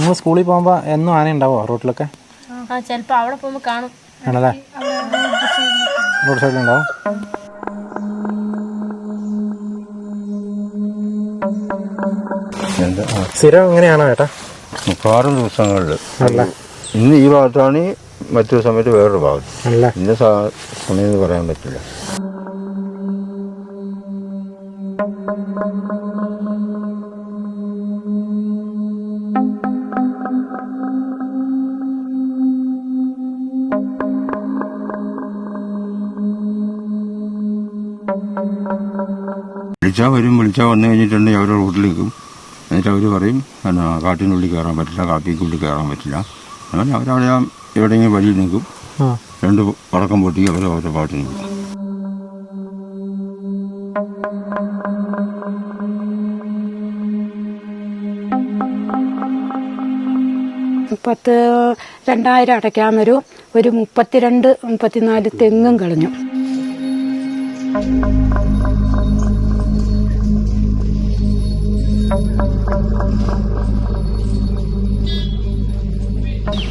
നിങ്ങൾ സ്കൂളിൽ പോകുമ്പോൾ എന്നും ആന ഉണ്ടാവോ റോട്ടിലൊക്കെ? ആ അവിടെ പോകുമ്പോ കാണും. ആണല്ലേ? റോഡ് സൈഡിലുണ്ടാവും സ്ഥിരം ഇങ്ങനെയാണോ ചേട്ടാ മിക്കവാറും ദിവസങ്ങളിൽ അല്ല ഇന്ന് ഈ ഭാഗത്താണ് മറ്റൊരു സമയത്ത് വേറൊരു ഭാഗത്ത്. അല്ല ഇന്ന സമയം പറയാൻ പറ്റില്ല. വിളിച്ചാൽ വരും വിളിച്ചാൽ വന്നു കഴിഞ്ഞിട്ടുണ്ടെങ്കിൽ അവരുടെ റൂട്ടിൽ നിൽക്കും എന്നിട്ട് അവർ പറയും എന്നാ കാട്ടിനുള്ളിൽ കയറാൻ പറ്റില്ല കാപ്പിക്കുള്ളിൽ കയറാൻ പറ്റില്ല. അങ്ങനെ അവരവിടെ ആ എവിടെയെങ്കിലും വഴി നിൽക്കും രണ്ട് പടക്കം പൊട്ടി അവർ അവരുടെ പാട്ടിന് നിൽക്കും പത്ത് രണ്ടായിരം അടയ്ക്കാൻ വരും. ഒരു മുപ്പത്തിരണ്ട് മുപ്പത്തിനാല് തെങ്ങും കളഞ്ഞു.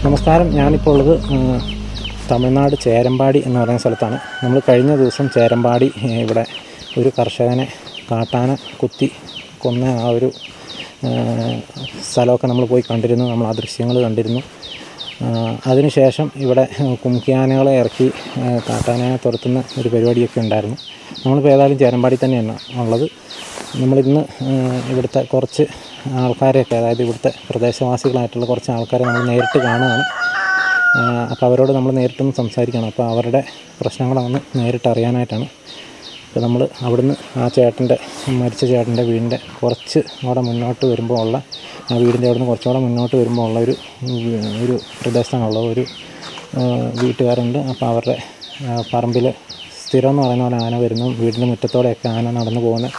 നമസ്കാരം. ഞാനിപ്പോൾ ഉള്ളത് തമിഴ്നാട് ചേരമ്പാടി എന്ന് പറയുന്ന സ്ഥലത്താണ്. നമ്മൾ കഴിഞ്ഞ ദിവസം ചേരമ്പാടി ഇവിടെ ഒരു കർഷകനെ കാട്ടാന കുത്തി കൊന്ന ആ ഒരു സ്ഥലമൊക്കെ നമ്മൾ പോയി കണ്ടിരുന്നു. നമ്മൾ ആ ദൃശ്യങ്ങൾ കണ്ടിരുന്നു. അതിനുശേഷം ഇവിടെ കുമുക്കിയാനകളെ ഇറക്കി കാട്ടാനയെ തുരത്തുന്ന ഒരു പരിപാടിയൊക്കെ ഉണ്ടായിരുന്നു. നമ്മളിപ്പോൾ ഏതായാലും ചേരമ്പാടി തന്നെയാണ് ഉള്ളത്. നമ്മളിന്ന് ഇവിടുത്തെ കുറച്ച് ആൾക്കാരെയൊക്കെ അതായത് ഇവിടുത്തെ പ്രദേശവാസികളായിട്ടുള്ള കുറച്ച് ആൾക്കാരെ നമ്മൾ നേരിട്ട് കാണുകയാണ്. അപ്പോൾ അവരോട് നമ്മൾ നേരിട്ടൊന്ന് സംസാരിക്കണം. അപ്പോൾ അവരുടെ പ്രശ്നങ്ങളൊന്ന് നേരിട്ട് അറിയാനായിട്ടാണ്. അപ്പോൾ നമ്മൾ അവിടുന്ന് ആ ചേട്ടന്റെ മരിച്ച ചേട്ടന്റെ വീടിന്റെ കുറച്ച് അവിടെ മുന്നോട്ട് വരുമ്പോൾ ഉള്ള ആ വീടിന്റെ അവിടുന്ന് കുറച്ചുകൂടെ മുന്നോട്ട് വരുമ്പോൾ ഉള്ള ഒരു ഒരു പ്രദേശത്താണുള്ളത്. ഒരു വീട്ടുകാരുണ്ട്. അപ്പോൾ അവരുടെ പറമ്പിൽ സ്ഥിരം എന്ന് പറയുന്ന പോലെ ആന വരുന്നു. വീടിന്റെ മുറ്റത്തോടെയൊക്കെ ആന നടന്നു പോകുന്ന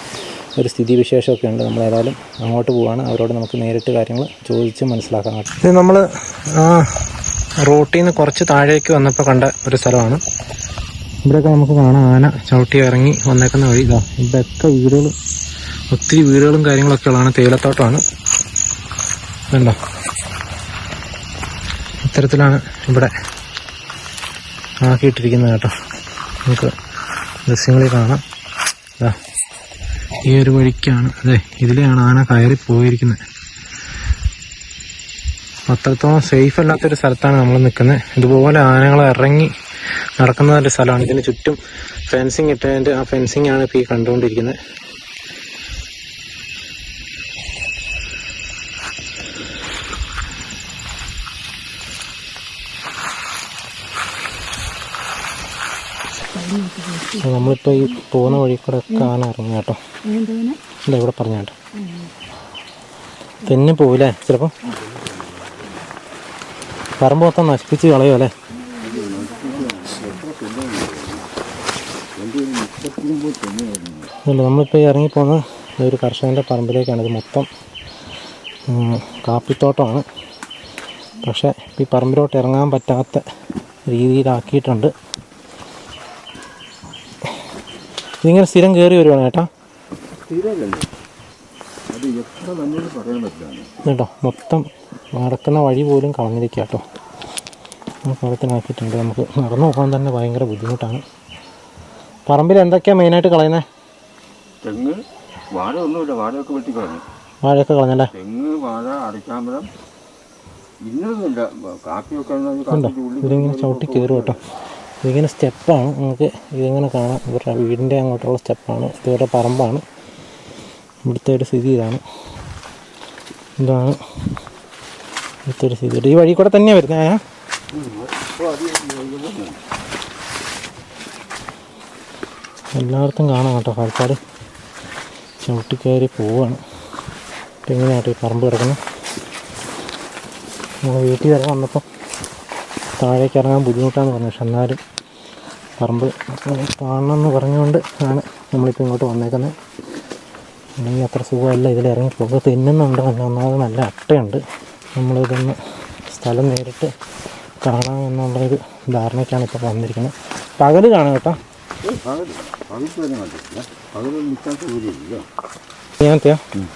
ഒരു സ്ഥിതി വിശേഷമൊക്കെ ഉണ്ട്. നമ്മൾ ഏതായാലും അങ്ങോട്ട് പോവാണ്. അവരോട് നമുക്ക് നേരിട്ട് കാര്യങ്ങൾ ചോദിച്ച് മനസ്സിലാക്കാൻ ഇത് നമ്മൾ റോട്ടിൽ നിന്ന് കുറച്ച് താഴേക്ക് വന്നപ്പോൾ കണ്ട ഒരു സ്ഥലമാണ്. ഇവിടെയൊക്കെ നമുക്ക് കാണാം. ആന ചവിട്ടി ഇറങ്ങി വന്നേക്കുന്ന വഴി. ഇതാ ഇവിടെയൊക്കെ വീടുകൾ ഒത്തിരി വീടുകളും കാര്യങ്ങളൊക്കെ ഉള്ളതാണ് തേയിലത്തോട്ടമാണ്. ഇതുണ്ടോ? ഇത്തരത്തിലാണ് ഇവിടെ ആക്കിയിട്ടിരിക്കുന്നത് കേട്ടോ. നമുക്ക് ദൃശ്യങ്ങളിൽ കാണാം. ഇതാ. ഈ ഒരു വഴിക്കാണ്. അതെ ഇതിലെയാണ് ആന കയറി പോയിരിക്കുന്നത് അത്രത്തോളം സേഫ് അല്ലാത്തൊരു സ്ഥലത്താണ് നമ്മൾ നിൽക്കുന്നത് ഇതുപോലെ ആനകൾ ഇറങ്ങി നടക്കുന്ന ഒരു സ്ഥലമാണ്. ഇതിന് ചുറ്റും ഫെൻസിങ് ഇട്ടതിന്റെ ആ ഫെൻസിങ് ആണ് ഇപ്പോൾ ഈ കണ്ടുകൊണ്ടിരിക്കുന്നത് നമ്മളിപ്പോൾ ഈ പോകുന്ന വഴി കൂടെ ഇറങ്ങി കേട്ടോ. അല്ല ഇവിടെ പറഞ്ഞ കേട്ടോ. തെന്നി പോവില്ലേ? ചിലപ്പോൾ പറമ്പ് മൊത്തം നശിപ്പിച്ച് കളയോ അല്ലേ? അല്ല നമ്മളിപ്പോൾ ഇറങ്ങി ഇറങ്ങിപ്പോകുന്നത് ഒരു കർഷകന്റെ പറമ്പിലേക്കാണ് ഇത് മൊത്തം കാപ്പിത്തോട്ടമാണ്. പക്ഷേ ഈ പറമ്പിലോട്ട് ഇറങ്ങാൻ പറ്റാത്ത രീതിയിലാക്കിയിട്ടുണ്ട്. ഇതിങ്ങനെ സ്ഥിരം കയറി വരുവാണ് ചേട്ടാ കേട്ടോ മൊത്തം നടക്കുന്ന വഴി പോലും കളഞ്ഞിരിക്കുക കേട്ടോ. കുളത്തിനാക്കിയിട്ടുണ്ട് നമുക്ക് നടന്നു പോകാൻ തന്നെ ഭയങ്കര ബുദ്ധിമുട്ടാണ്. പറമ്പിൽ എന്തൊക്കെയാണ് മെയിനായിട്ട് കളയുന്നത് തെങ്ങ് വാഴ ഒന്നുമില്ല. വാഴയൊക്കെ വെട്ടി കളഞ്ഞു. വാഴയൊക്കെ കളഞ്ഞല്ലേ? തെങ്ങ് വാഴ അടിക്കാമ്പഴം ഇന്നൊന്നുമില്ല കാപ്പിയൊക്കെ ഇതിലിങ്ങനെ ചവിട്ടി കയറും കേട്ടോ. ഇതിങ്ങനെ സ്റ്റെപ്പാണ്. നമുക്ക് ഇതിങ്ങനെ കാണാം? ഇവരുടെ വീടിന്റെ അങ്ങോട്ടുള്ള സ്റ്റെപ്പാണ്. ഇവരുടെ പറമ്പാണ്. ഇവിടുത്തെ ഒരു സ്ഥിതി ഇതാണ്. ഇതാണ് ഇവിടുത്തെ ഒരു സ്ഥിതി. ഈ വഴി കൂടെ തന്നെയാണ് വരുന്നത്. ആ എല്ലായിടത്തും കാണാം കേട്ടോ. ആൾക്കാർ ചവിട്ടിക്കയറി പോവാണ്. എങ്ങനെയാട്ടോ ഈ പറമ്പ് കിടക്കുന്നത് നമ്മൾ വീട്ടിൽ വരെ വന്നപ്പോൾ താഴേക്ക് ഇറങ്ങാൻ ബുദ്ധിമുട്ടാന്ന് പറഞ്ഞു. പക്ഷെ എന്നാലും പറമ്പ് കാണണമെന്ന് പറഞ്ഞുകൊണ്ട് ആണ് നമ്മളിപ്പോൾ ഇങ്ങോട്ട് വന്നേക്കുന്നത്. അല്ലെങ്കിൽ അത്ര സുഖമല്ല. ഇതിൽ ഇറങ്ങി പോകുക തിന്നുന്നുണ്ട് പിന്നെ ഒന്നാമത് നല്ല അട്ടയുണ്ട്. നമ്മളിതൊന്ന് സ്ഥലം നേരിട്ട് കാണാം എന്നുള്ളൊരു ധാരണയ്ക്കാണ് ഇപ്പോൾ വന്നിരിക്കുന്നത്. പകൽ കാണാം കേട്ടോ. ഞാൻ തന്നെ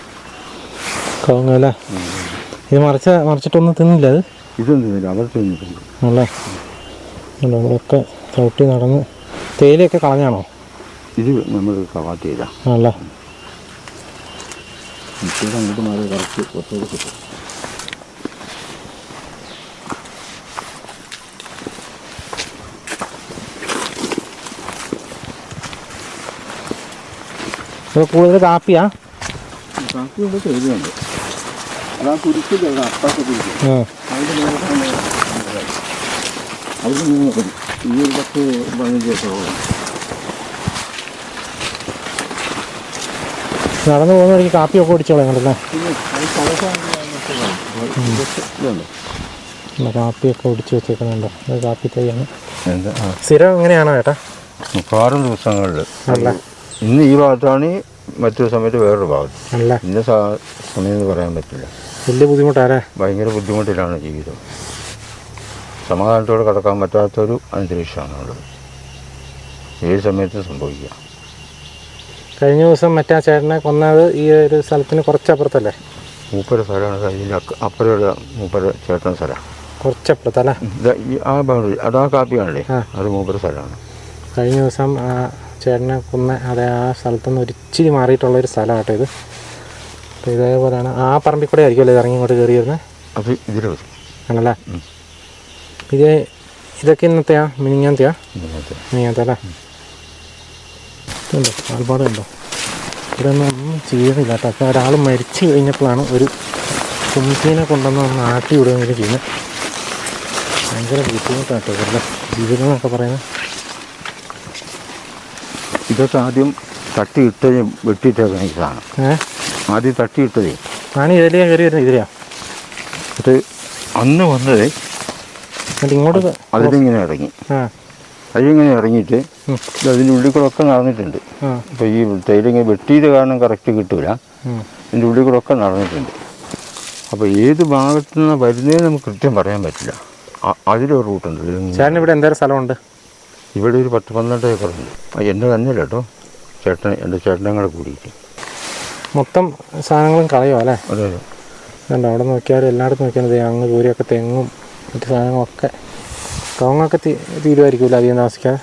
കവുങ്ങല്ലേ ഇത് മറിച്ച മറിച്ചിട്ടൊന്നും തിന്നില്ല അത്? ഇതൊന്നും അല്ല? നമ്മളൊക്കെ ചവിട്ടി നടന്ന്. തേയിലയൊക്കെ കളഞ്ഞാണോ? ഇത് നമ്മൾ കവാട്ട് ചെയ്താ. അല്ല. അങ്ങോട്ട് മാറി കിട്ടും. കൂടുതൽ കാപ്പിയാ? തേയിലുണ്ട് അതാ കുരിക്കില്ല അപ്പുറത്തെ കുരിക്കും ആ അവിടെ അവിടെ നിന്ന് മതി ഈ ഒരു പത്ത് പതിനഞ്ച് ദിവസം പോകും നടന്നു പോകുന്ന വഴിക്ക് കാപ്പിയൊക്കെ കുടിച്ചോളാം കണ്ടല്ലേ കാപ്പിയൊക്കെ ഒടിച്ച് വെച്ചേക്കുന്നുണ്ടോ. അത് കാപ്പി തൈയാണ്. സ്ഥിരം എങ്ങനെയാണോ ചേട്ടാ മിക്കവാറും ദിവസങ്ങളിൽ. അല്ല? ഇന്ന് ഈ ഭാഗത്താണ് മറ്റൊരു സമയത്ത് വേറൊരു ഭാഗത്ത്. അല്ല. ഇന്ന സമയം എന്ന് പറയാൻ പറ്റില്ല. വലിയ ബുദ്ധിമുട്ടാരാ? ഭയങ്കര ബുദ്ധിമുട്ടിലാണ് ജീവിതം. സമാധാനത്തോടെ കടക്കാൻ പറ്റാത്തൊരു അന്തരീക്ഷമാണ് ഉള്ളത്. ഏത് സമയത്ത് സംഭവിക്കാം. കഴിഞ്ഞ ദിവസം മറ്റാ ചേട്ടനെ കൊന്നത് ഈ ഒരു സ്ഥലത്തിന് കുറച്ചപ്പുറത്തല്ലേ? മൂപ്പര സ്ഥലമാണ് ഇതിന്റെ അപ്പുറമുള്ള മൂപ്പര ചേട്ടൻ സ്ഥലമാണ് കുറച്ചപ്പുറത്തല്ലേ? ആ ബൗണ്ടറി അതാ കാപ്പിയാണല്ലേ. അത് മൂപ്പര സ്ഥലമാണ്. കഴിഞ്ഞ ദിവസം ചേട്ടനെ കുന്ന അതെ ആ സ്ഥലത്തുനിന്ന് ഒരു ഇച്ചിരി മാറിയിട്ടുള്ളൊരു സ്ഥലമാട്ടോ ഇത്. അപ്പോൾ ഇതേപോലെയാണ്. ആ പറമ്പിൽ കൂടെ ആയിരിക്കും അല്ലേ ഇറങ്ങി ഇങ്ങോട്ട് കയറി വരുന്നത് അത് ഇതിൽ വരും. ആണല്ലേ? ഇത് ഇതൊക്കെ ഇന്നത്തെയാ? മിനിങ്ങാന്തിയാ മിനിങ്ങാന്തല്ലേ മിനിങ്ങാത്ത അല്ലേ? ഇതുണ്ടോ? ആൽപ്പാട് ഉണ്ടോ ഇവിടെ ഒന്നും ഒന്നും ചെയ്യുന്നില്ല കേട്ടോ അപ്പോൾ ഒരാൾ മരിച്ചു കഴിഞ്ഞപ്പോഴാണ് ഒരു കുമ്പീനെ കൊണ്ടുവന്ന് ഒന്ന് ആട്ടി വിടുകയെങ്കിലും ചെയ്യുന്നത്. ഭയങ്കര ബുദ്ധിമുട്ടാട്ടോ ഇവരുടെ ജീവിതം എന്നൊക്കെ പറയുന്നത്. ഇതൊക്കെ ആദ്യം തട്ടിയിട്ടത് വെട്ടിയിട്ടേക്കണം ഏഹ് ആദ്യം തട്ടിയിട്ടതേ. ഞാൻ ഇതിലേ കയറി വരുന്നത് ഇതിലെയാ ഇത് അന്ന് വന്നത്. ഇങ്ങോട്ട് അതിലിങ്ങനെ ഇറങ്ങി. അതിങ്ങനെ അതിലിങ്ങനെ ഇറങ്ങിയിട്ട് അതിന്റെ ഉള്ളിൽ കൂടെ ഒക്കെ നടന്നിട്ടുണ്ട് അപ്പോൾ ഈ തൈലിങ്ങനെ വെട്ടിയത് കാരണം കറക്റ്റ് കിട്ടൂല. അതിന്റെ ഉള്ളിൽ കൂടെ ഒക്കെ നടന്നിട്ടുണ്ട്. അപ്പോൾ ഏത് ഭാഗത്തു നിന്ന് വരുന്നതെന്ന് നമുക്ക് കൃത്യം പറയാൻ പറ്റില്ല. അതിലൊരു റൂട്ടുണ്ട്. ചേട്ടൻ ഇവിടെ എന്തേലും സ്ഥലമുണ്ട്? ഇവിടെ ഒരു പത്ത് പന്ത്രണ്ട് ഏക്കറുണ്ട് എന്റെ തന്നെ കേട്ടോ. ചേട്ടൻ എന്റെ ചേട്ടനും കൂടെ കൂടിയിട്ട്. മൊത്തം സാധനങ്ങളും കളയോ അല്ലേ? അതെ അതെ. കണ്ടോ അവിടെ നോക്കിയാലും എല്ലായിടത്തും നോക്കിയാൽ അങ്ങ് ദൂരെയൊക്കെ തെങ്ങും മറ്റു സാധനങ്ങളൊക്കെ. തോങ്ങൊക്കെ തീരുമായിരിക്കുമല്ലോ അധികം താമസിക്കാതെ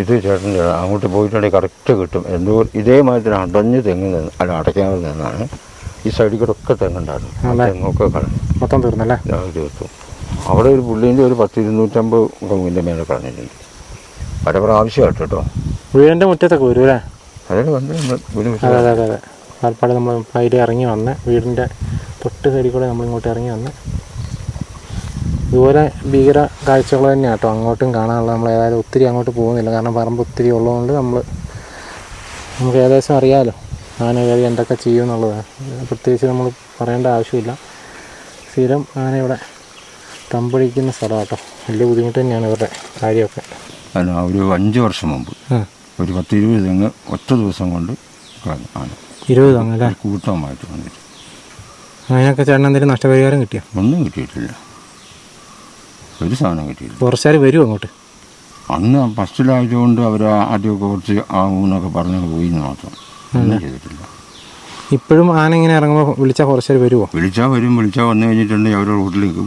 ഇത് ചേട്ടന്റെ അങ്ങോട്ട് പോയിട്ടുണ്ടെങ്കിൽ കറക്റ്റ് കിട്ടും. എന്തോ ഇതേമാതിരി അടഞ്ഞ് തെങ്ങ് നിന്ന് അല്ല അടയ്ക്കാതെ നിന്നാണ്. ഈ സൈഡിൽ കൂടെ ഒക്കെ തെങ്ങുണ്ടായിരുന്നു? തെങ്ങൊക്കെ കളഞ്ഞു. മൊത്തം തീർന്നല്ലേ? തീർത്തു. അവിടെ ഒരു പുള്ളീന്റെ ഒരു പത്ത് ഇരുന്നൂറ്റമ്പത് കവുങ്ങിന്റെ മേലെ കളഞ്ഞിട്ടുണ്ട്. പല പ്രാവശ്യമായിട്ട് കേട്ടോ. വീടിന്റെ മുറ്റത്തൊക്കെ വരും അല്ലേ? വന്ന് നമ്മൾ വീട് അതെ അതെ അതെ അതെ. പാലപ്പാട് നമ്മൾ അതിൽ ഇറങ്ങി വന്ന് വീടിന്റെ തൊട്ട് സൈഡിൽ കൂടെ നമ്മൾ ഇങ്ങോട്ട് ഇറങ്ങി വന്ന് ഇതുപോലെ ഭീകര കാഴ്ചകൾ തന്നെയാണ് കേട്ടോ. അങ്ങോട്ടും കാണാനുള്ള നമ്മൾ ഏതായാലും ഒത്തിരി അങ്ങോട്ട് പോകുന്നില്ല. കാരണം പറമ്പ് ഒത്തിരി ഉള്ളതുകൊണ്ട് നമ്മൾ നമുക്ക് ഏകദേശം അറിയാമല്ലോ ആന കയറി എന്തൊക്കെ ചെയ്യും എന്നുള്ളത്. പ്രത്യേകിച്ച് നമ്മൾ പറയേണ്ട ആവശ്യമില്ല. സ്ഥിരം ആന ഇവിടെ തമ്പടിക്കുന്ന സ്ഥലമാണ് കേട്ടോ. വലിയ ബുദ്ധിമുട്ട് തന്നെയാണ് ഇവരുടെ കാര്യമൊക്കെ. അല്ല ഒരു അഞ്ച് വർഷം മുമ്പ്. ഒരു പത്ത് ഇരുപത് തെങ്ങ് ഒറ്റ ദിവസം കൊണ്ട് ആണ്. ഇരുപത് കൂട്ടമായിട്ട് വന്നിട്ട്. അതിനൊക്കെ ചേട്ടൻ എന്തെങ്കിലും നഷ്ടപരിഹാരം കിട്ടിയോ? ഒന്നും കിട്ടിയിട്ടില്ല. ഒരു സാധനം കിട്ടിയില്ല ഫോറസ്റ്റുകാർ വരുമോ അങ്ങോട്ട്? അന്ന് ഫസ്റ്റിലായതുകൊണ്ട് അവർ ആദ്യമൊക്കെ കുറച്ച് ആവുമെന്നൊക്കെ പറഞ്ഞങ്ങ് പോയി എന്ന് മാത്രം. ഒന്നും ചെയ്തിട്ടില്ല. ഇപ്പോഴും ആന ഇങ്ങനെ ഇറങ്ങുമ്പോൾ വിളിച്ചാൽ ഫോറസ്റ്റുകാർ വരുമോ വിളിച്ചാൽ വരും. വിളിച്ചാൽ വന്നു കഴിഞ്ഞിട്ടുണ്ടെങ്കിൽ അവർ റോഡിലേക്കും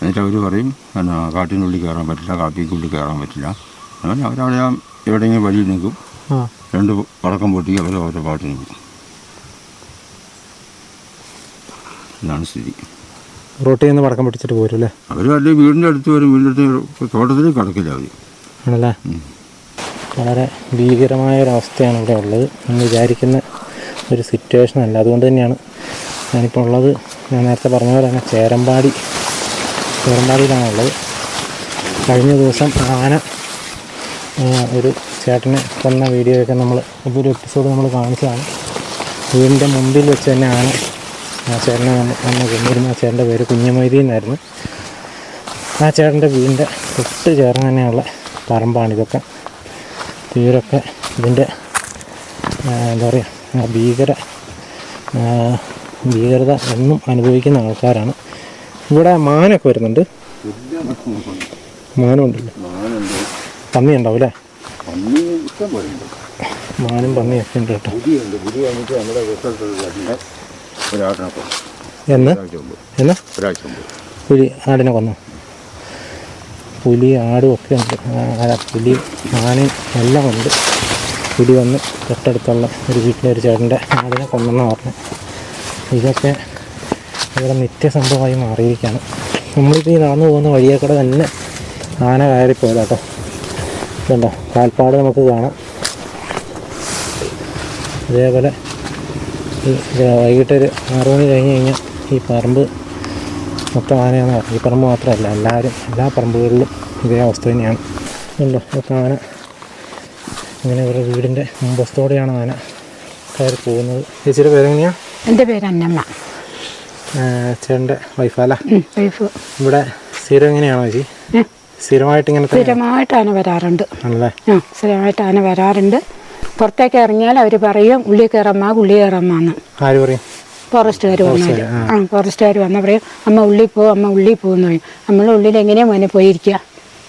എന്നിട്ട് അവർ പറയും എന്നാ കാട്ടിനുള്ളിൽ കയറാൻ പറ്റില്ല കാട്ടിക്കുള്ളിൽ കയറാൻ പറ്റില്ല. അങ്ങനെ അവരവിടെ എവിടെയെങ്കിലും വഴി നിൽക്കും. രണ്ട് പടക്കം പൊട്ടി അവർ ഓരോ പാട്ട് നിൽക്കും. ഇതാണ് സ്ഥിതി. റോട്ടിൽ നിന്ന് പടക്കം പൊട്ടിച്ചിട്ട് പോരും അല്ലേ? അവർ അല്ലെങ്കിൽ വീടിന്റെ അടുത്ത് വരും. വീടിന്റെ അടുത്ത് തോട്ടത്തിൽ കിടക്കില്ല അവർ ആണല്ലേ. വളരെ ഭീകരമായ ഒരവസ്ഥയാണ് ഇവിടെ ഉള്ളത്. നമ്മൾ വിചാരിക്കുന്ന ഒരു സിറ്റുവേഷൻ അല്ല. അതുകൊണ്ട് തന്നെയാണ് ഞാനിപ്പോൾ ഉള്ളത്. ഞാൻ നേരത്തെ പറഞ്ഞ പോലെ തന്നെ ചേരമ്പാടി. ചേരമ്പാടിയിലാണുള്ളത്. കഴിഞ്ഞ ദിവസം ആന ഒരു ചേട്ടനെ കൊന്ന വീഡിയോയൊക്കെ നമ്മൾ ഒരു എപ്പിസോഡ് നമ്മൾ കാണിച്ചതാണ്. വീടിന്റെ മുമ്പിൽ വെച്ച് തന്നെയാണ് ആ ചേട്ടനെ നമ്മൾ അന്ന് കൊന്നിരുന്ന ആ ചേട്ടന്റെ പേര് കുഞ്ഞമൈദി എന്നായിരുന്നു. ആ ചേട്ടന്റെ വീടിന്റെ തൊട്ട് ചേർന്ന് തന്നെയുള്ള പറമ്പാണിതൊക്കെ തീരൊക്കെ ഇതിന്റെ എന്താ പറയുക ആ ഭീകര ഭീകരത എന്നും അനുഭവിക്കുന്ന ആൾക്കാരാണ്. ഇവിടെ മാനൊക്കെ വരുന്നുണ്ട്. മാനുണ്ടല്ലോ പന്നി ഉണ്ടാവും അല്ലേ ഇഷ്ടം പോലെ ഉണ്ട്. മാനും പന്നിയൊക്കെ ഉണ്ട് കേട്ടോ. പുതിയുണ്ട് പുതിയ വന്നിട്ട് നമ്മുടെ റിസൾട്ട് ഒരാട്ടിനൊക്കെ എന്ന്? എന്ന്? ഒരാഴ്ച മുമ്പ്. പുലി ആടിനെ കൊന്നു. പുലി ആടും ഒക്കെ ഉണ്ട്. അല്ല പുലി ആനയും എല്ലാം ഉണ്ട്. പുലി വന്ന് തൊട്ടടുത്തുള്ള ഒരു വീട്ടിലെ ഒരു ചേട്ടന്റെ ആടിനെ കൊന്നെന്ന് പറഞ്ഞു. ഇതൊക്കെ ഇവിടെ നിത്യസംഭവമായി മാറിയിരിക്കുകയാണ്. നമ്മളിപ്പോൾ ഈ നടന്നു പോകുന്ന വഴിയെ കൂടെ തന്നെ ആന കയറിപ്പോയതാട്ടോ ഇതുണ്ടോ കാൽപ്പാട് നമുക്ക് കാണാം. അതേപോലെ വൈകിട്ടൊരു ആറു മണി കഴിഞ്ഞ് കഴിഞ്ഞാൽ ഈ പറമ്പ് മൊത്തം ആനയാണ് ഈ പറമ്പ് മാത്രമല്ല എല്ലാവരും എല്ലാ പറമ്പുകളിലും ഇതേ അവസ്ഥ തന്നെയാണ്. ഉണ്ടോ ഇതൊക്കെ ആന ഇങ്ങനെ ഇവരുടെ വീടിന്റെ മുമ്പസ്തോടെയാണ് ആന കയറി പോകുന്നത്. ചേച്ചിയുടെ പേരെങ്ങനെയാണ് എന്റെ പേര് അന്നമ്മ. ചേട്ടന്റെ വൈഫാല വൈഫ്. ഇവിടെ സ്ഥിരം എങ്ങനെയാണോ ചേച്ചി? സ്ഥിരമായിട്ട് ഇങ്ങനെ സ്ഥിരമായിട്ട് ആന വരാറുണ്ട് ആ സ്ഥിരമായിട്ട് ആന വരാറുണ്ട്. പുറത്തേക്ക് ഇറങ്ങിയാൽ അവർ പറയും ഉള്ളി കയറമ്മ ഉള്ളി കയറമ്മ എന്ന് ആര് പറയും? ഫോറസ്റ്റുകാർ വന്നാൽ. ആ. ഫോറസ്റ്റുകാർ വന്നാൽ പറയും അമ്മ ഉള്ളി പോ അമ്മ ഉള്ളി പോകുന്നു പറയും. നമ്മൾ ഉള്ളിൽ എങ്ങനെയാ മോനെ പോയിരിക്കുക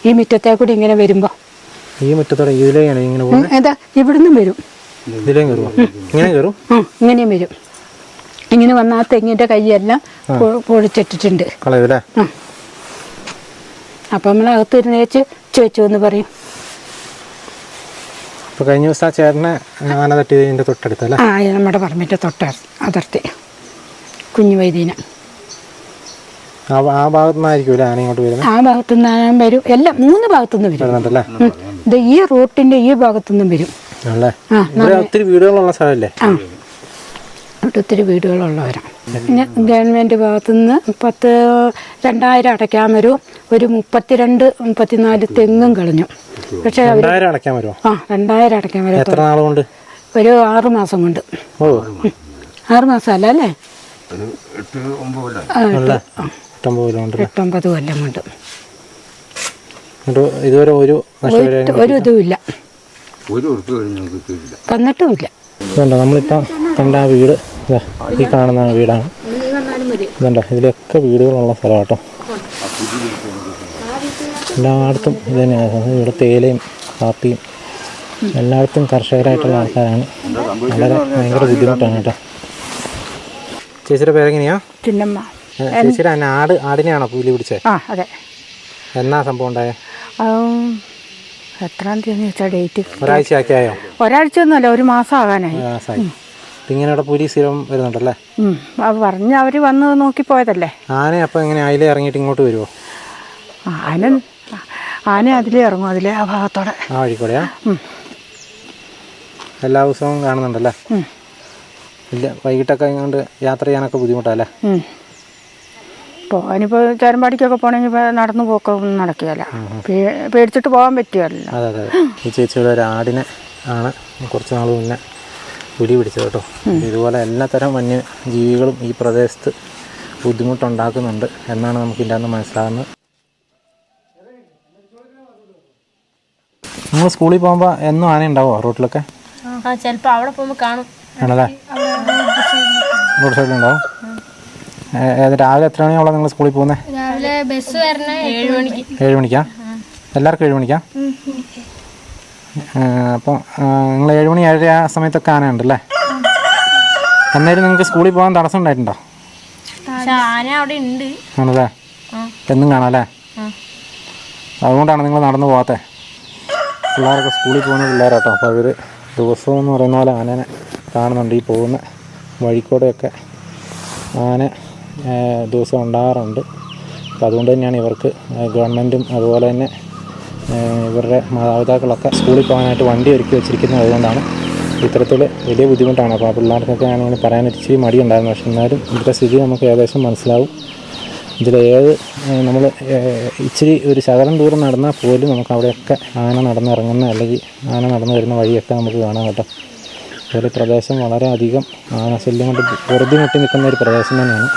ഈ മുറ്റത്തെ കൂടി ഇങ്ങനെ വരുമ്പോൾ ഈ മുറ്റത്തോടെ ഇതിലേക്കാണ് ഇങ്ങനെ ഏതാ? ഇവിടുന്നും വരും. കയറുമോ ഇങ്ങനെ കയറും ആ ഇങ്ങനെയും വരും. ഇങ്ങനെ വന്നാൽ തെങ്ങിന്റെ തെങ്ങിന്റെ കൈയെല്ലാം പൊഴിച്ചിട്ടിട്ടുണ്ട് ആ. അപ്പം നമ്മൾ അകത്തിരുന്നേച്ച് ചോദിച്ചു എന്ന് പറയും. കഴിഞ്ഞ ദിവസം ആ ചേട്ടനെ ആന തട്ടി തൊട്ടടുത്തല്ലേ ആ നമ്മുടെ പറമ്പിന്റെ തൊട്ട അതിർത്തി. കുഞ്ഞു വൈദ്യന. ആ ഭാഗത്തു നിന്നായിരിക്കും ആന ഇങ്ങോട്ട് വരുന്നത് ആ ഭാഗത്തുനിന്ന് വരും. എല്ലാം മൂന്ന് വരും. വരുന്നുണ്ടല്ലേ? ഉം. ഇത് ഈ റൂട്ടിന്റെ ഈ ഭാഗത്തുനിന്നും വരും. ആണല്ലേ? ആ ഇവിടെ ഒത്തിരി വീടുകളുള്ള സ്ഥലമല്ലേ? ഇവിടെ ഒത്തിരി വീടുകളുള്ളവരാണ്. പിന്നെ ഗവൺമെന്റ് ഭാഗത്തുനിന്ന് പത്ത് രണ്ടായിരം അടയ്ക്കാൻ വരും. ഒരു മുപ്പത്തിരണ്ട് മുപ്പത്തിനാല് തെങ്ങും കളഞ്ഞു. പക്ഷേ അവർ വരുമോ ആ രണ്ടായിരം അടയ്ക്കാൻ വരും ഒരു ആറ് മാസം കൊണ്ട്. ആറു മാസം അല്ല? അല്ലേ എട്ടൊമ്പത് കൊല്ലം കൊണ്ട്. ഇതുവരെ ഒരു ഒരു- ഇതുമില്ല തന്നിട്ടുമില്ല നമ്മളിപ്പം കണ്ട ആ വീട് ഈ കാണുന്ന വീടാണ്. ഇതുണ്ടോ? ഇതിലൊക്കെ വീടുകളുള്ള സ്ഥലം കേട്ടോ എല്ലായിടത്തും ഇത് തന്നെയാണ്. ഇവിടെ തേയിലയും കാപ്പിയും എല്ലായിടത്തും കർഷകരായിട്ടുള്ള ആൾക്കാരാണ്. വളരെ ഭയങ്കര ബുദ്ധിമുട്ടാണ് കേട്ടോ. ചേച്ചിയുടെ പേരെങ്ങനെയാ? ചിന്നമ്മ. ചേച്ചിയുടെ ആട് ആടിനെയാണോ കൂലി പിടിച്ചത് ആ അതെ. എന്നാ സംഭവം ഉണ്ടായേ? എത്രാം തീയതി വെച്ചാൽ ഡേറ്റ്? ഒരാഴ്ച ആക്കിയായോ ഒരാഴ്ച ഒന്നുമല്ല ഒരു മാസം ആകാനായി. ഇങ്ങനെ ഇവിടെ പുലി സ്ഥിരം വരുന്നുണ്ടല്ലേ? പറഞ്ഞ് അവർ വന്ന് നോക്കിപ്പോയതല്ലേ ആന അപ്പം എങ്ങനെ അതിലേ ഇറങ്ങിയിട്ട് ഇങ്ങോട്ട് വരുമോ ആന ആന അതിലേ ഇറങ്ങും അതിലേ ആ ഭാഗത്തോടെ. ആ വഴിക്കൂടെയാ. എല്ലാ ദിവസവും കാണുന്നുണ്ടല്ലേ? ഇല്ല വൈകിട്ടൊക്കെ ഇങ്ങോട്ട് യാത്ര ചെയ്യാനൊക്കെ ബുദ്ധിമുട്ടല്ലേ. പോകാനിപ്പോൾ ചേരമ്പാടിക്കൊക്കെ പോകണമെങ്കിൽ നടന്നു പോക്കൊന്നും നടക്കുകയല്ല. പേടിച്ചിട്ട് പോകാൻ പറ്റുകയല്ലോ അതെ അതെ അതെ. ഈ ചേച്ചിയുടെ ഒരു ആടിനെ ആണ് കുറച്ച് നാൾ മുന്നേ പുലി പിടിച്ചത് കേട്ടോ. ഇതുപോലെ എല്ലാത്തരം വന്യജീവികളും ഈ പ്രദേശത്ത് ബുദ്ധിമുട്ടുണ്ടാക്കുന്നുണ്ട് എന്നാണ് നമുക്ക് ഇതിന്റെ അന്ന് മനസ്സിലാകുന്നത്. നിങ്ങൾ സ്കൂളിൽ പോകുമ്പോൾ എന്നും ആന ഉണ്ടാവോ റോട്ടിലൊക്കെ? ചിലപ്പോൾ അവിടെ പോകുമ്പോൾ കാണും. ആണല്ലേ? റോഡ് സൈഡിലുണ്ടാവും ഏ- രാവിലെ എത്ര മണിയാവുള്ള നിങ്ങൾ സ്കൂളിൽ പോകുന്നത് രാവിലെ ബസ് വരണ ഏഴ് മണിക്ക്. ഏഴ് മണിക്കാ? എല്ലാവർക്കും ഏഴ് മണിക്കാ? അപ്പോൾ നിങ്ങൾ ഏഴ് മണി ഏഴര ആ സമയത്തൊക്കെ ആന ഉണ്ടല്ലേ അന്നേരം നിങ്ങൾക്ക് സ്കൂളിൽ പോകാൻ തടസ്സം ഉണ്ടായിട്ടുണ്ടോ? ആന അവിടെ ഉണ്ട്. ആണല്ലേ? എന്നും കാണാം അല്ലേ? അതുകൊണ്ടാണ് നിങ്ങൾ നടന്നു പോകാത്തത് പിള്ളേരൊക്കെ സ്കൂളിൽ പോകുന്ന പിള്ളേരാട്ടോ. അപ്പോൾ അവർ ദിവസവും എന്ന് പറയുന്ന പോലെ ആനനെ കാണുന്നുണ്ട്. ഈ പോകുന്ന വഴിക്കൂടെയൊക്കെ ആന ദിവസം ഉണ്ടാകാറുണ്ട്. അപ്പോൾ അതുകൊണ്ട് തന്നെയാണ് ഇവർക്ക് ഗവൺമെന്റും അതുപോലെ തന്നെ ഇവരുടെ മാതാപിതാക്കളൊക്കെ സ്കൂളിൽ പോകാനായിട്ട് വണ്ടി ഒരുക്കി വെച്ചിരിക്കുന്നത് അതുകൊണ്ടാണ് ഇത്തരത്തിൽ വലിയ ബുദ്ധിമുട്ടാണ്. അപ്പോൾ ആ പിള്ളേർക്കൊക്കെ ആണെങ്കിൽ പറയാൻ ഇച്ചിരി മടിയുണ്ടായിരുന്നു. പക്ഷെ എന്നാലും ഇവിടുത്തെ സ്ഥിതി നമുക്ക് ഏകദേശം മനസ്സിലാവും. ഇതിലേത് നമ്മൾ ഇച്ചിരി ഒരു ശകലം ദൂരം നടന്നാൽ പോലും നമുക്ക് അവിടെയൊക്കെ ആന നടന്നിറങ്ങുന്ന അല്ലെങ്കിൽ ആന നടന്നു വരുന്ന വഴിയൊക്കെ നമുക്ക് കാണാം കേട്ടോ അതുപോലെ പ്രദേശം വളരെ അധികം ആനശല്യം കൊണ്ട് പൊറുതി മുട്ടി നിൽക്കുന്ന ഒരു പ്രദേശം തന്നെയാണ്.